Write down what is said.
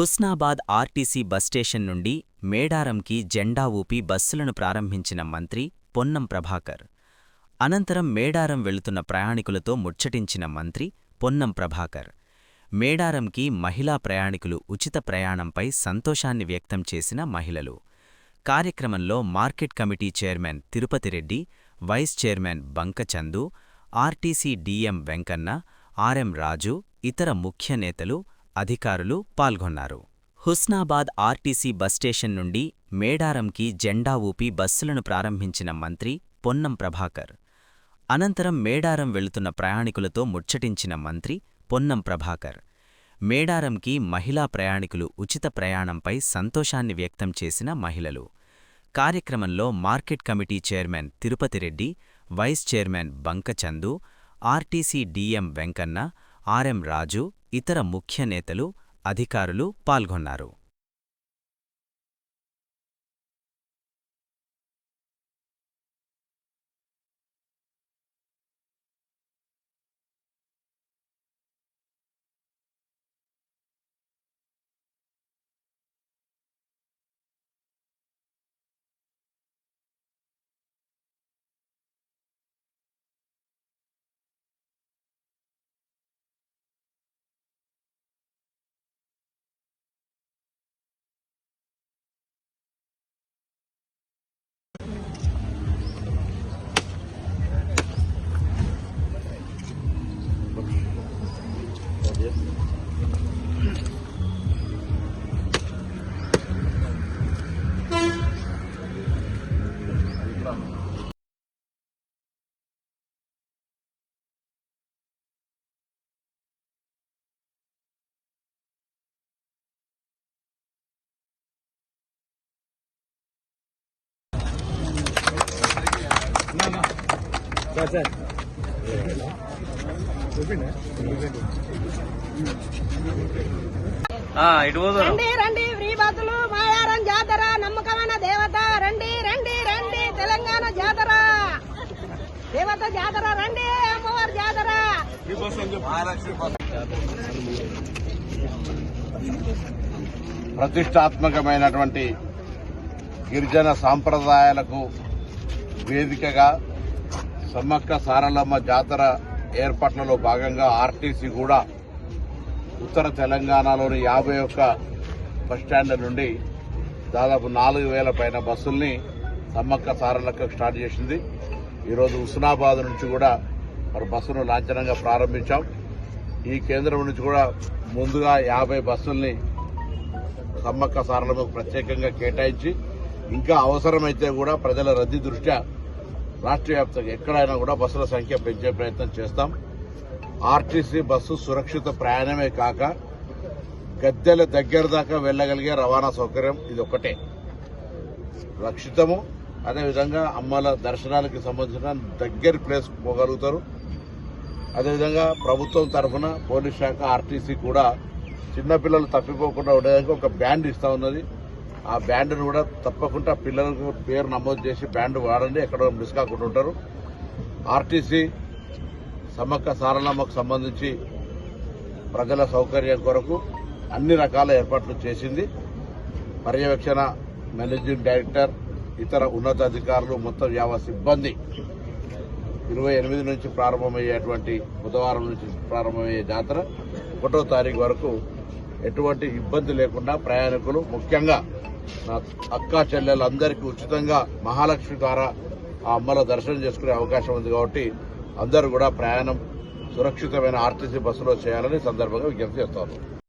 Husnabad RTC bus station నుండి మేడారంకి జెండా ఊపి బస్సులను ప్రారంభించిన మంత్రి పొన్నం ప్రభాకర్. అనంతరం మేడారం వెళుతున్న ప్రయాణికులతో ముచ్చటించిన మంత్రి పొన్నం ప్రభాకర్. మేడారంకి మహిళా ప్రయాణికులు ఉచిత ప్రయాణంపై సంతోషాన్ని వ్యక్తం చేసిన మహిళలు. కార్యక్రమంలో market committee chairman Tirupati Reddy vice chairman Banka Chandu RTC DM Venkanna RM Raju ఇతర ముఖ్య నేతలు అధికారులు పాల్గొన్నారు. హుస్నాబాద్ ఆర్టీసీ బస్ స్టేషన్ నుండి మేడారంకి జెండా ఊపి బస్సులను ప్రారంభించిన మంత్రి పొన్నం ప్రభాకర్. అనంతరం మేడారం వెళుతున్న ప్రయాణికులతో ముచ్చటించిన మంత్రి పొన్నం ప్రభాకర్. మేడారంకి మహిళా ప్రయాణికులు ఉచిత ప్రయాణంపై సంతోషాన్ని వ్యక్తం చేసిన మహిళలు. కార్యక్రమంలో market committee chairman Tirupati Reddy vice chairman Banka Chandu RTC DM Venkanna RM Raju ఇతర ముఖ్య నేతలు అధికారులు పాల్గొన్నారు. Ma ma. రండి రండి ఫ్రీ బస్సులు మాయారం జాతర నమ్మకమైన దేవత. రండి రండి రండి తెలంగాణ జాతర. దేవత జాతర రండి అమ్మవారి జాతర. ప్రతిష్టాత్మకమైనటువంటి గిరిజన సాంప్రదాయాలకు వేదికగా సమ్మక్క సారలమ్మ జాతర ఏర్పాట్లలో భాగంగా ఆర్టీసీ కూడా ఉత్తర తెలంగాణలోని యాభై ఒక్క బస్టాండ్ల నుండి దాదాపు నాలుగు వేల పైన బస్సుల్ని సమ్మక్క సారలక్క స్టార్ట్ చేసింది. ఈరోజు హుస్నాబాద్ నుంచి కూడా మరి బస్సును లాంఛనంగా ప్రారంభించాం. ఈ కేంద్రం నుంచి కూడా ముందుగా యాభై బస్సుల్ని సమ్మక్క సారలకు ప్రత్యేకంగా కేటాయించి ఇంకా అవసరమైతే కూడా ప్రజల రద్దీ దృష్ట్యా రాష్ట్ర వ్యాప్తంగా ఎక్కడైనా కూడా బస్సుల సంఖ్య పెంచే ప్రయత్నం చేస్తాం. ఆర్టీసీ బస్సు సురక్షిత ప్రయాణమే కాక గద్దెల దగ్గర దాకా వెళ్ళగలిగే రవాణా సౌకర్యం ఇది ఒకటే రక్షితము అదేవిధంగా అమ్మల దర్శనాలకి సంబంధించిన దగ్గర ప్లేస్ పోగలుగుతారు. అదేవిధంగా ప్రభుత్వం తరఫున పోలీస్ శాఖ ఆర్టీసీ కూడా చిన్నపిల్లలు తప్పిపోకుండా ఉండడానికి ఒక బ్యాండ్ ఇస్తూ ఉన్నది. ఆ బ్యాండ్ను కూడా తప్పకుండా పిల్లలకు పేరు నమోదు చేసి బ్యాండ్ వాడండి. ఎక్కడ మిస్ కాకుండా ఉంటారు. ఆర్టీసీ సమ్మక్క సారలమ్మకు సంబంధించి ప్రజల సౌకర్యం కొరకు అన్ని రకాల ఏర్పాట్లు చేసింది. పర్యవేక్షణ మేనేజింగ్ డైరెక్టర్ ఇతర ఉన్నతాధికారులు మొత్తం యావ సిబ్బంది. ఇరవై ఎనిమిది నుంచి ప్రారంభమయ్యేటువంటి బుధవారం నుంచి ప్రారంభమయ్యే జాతర ఒకటో తారీఖు వరకు ఎటువంటి ఇబ్బంది లేకుండా ప్రయాణికులు ముఖ్యంగా నా అక్క చెల్లెలందరికీ ఉచితంగా మహాలక్ష్మి ద్వారా ఆ అమ్మల దర్శనం చేసుకునే అవకాశం ఉంది కాబట్టి అందరూ కూడా ప్రయాణం సురక్షితమైన ఆర్టీసీ బస్సులో చేయాలని సందర్భంగా విజ్ఞప్తి చేస్తారు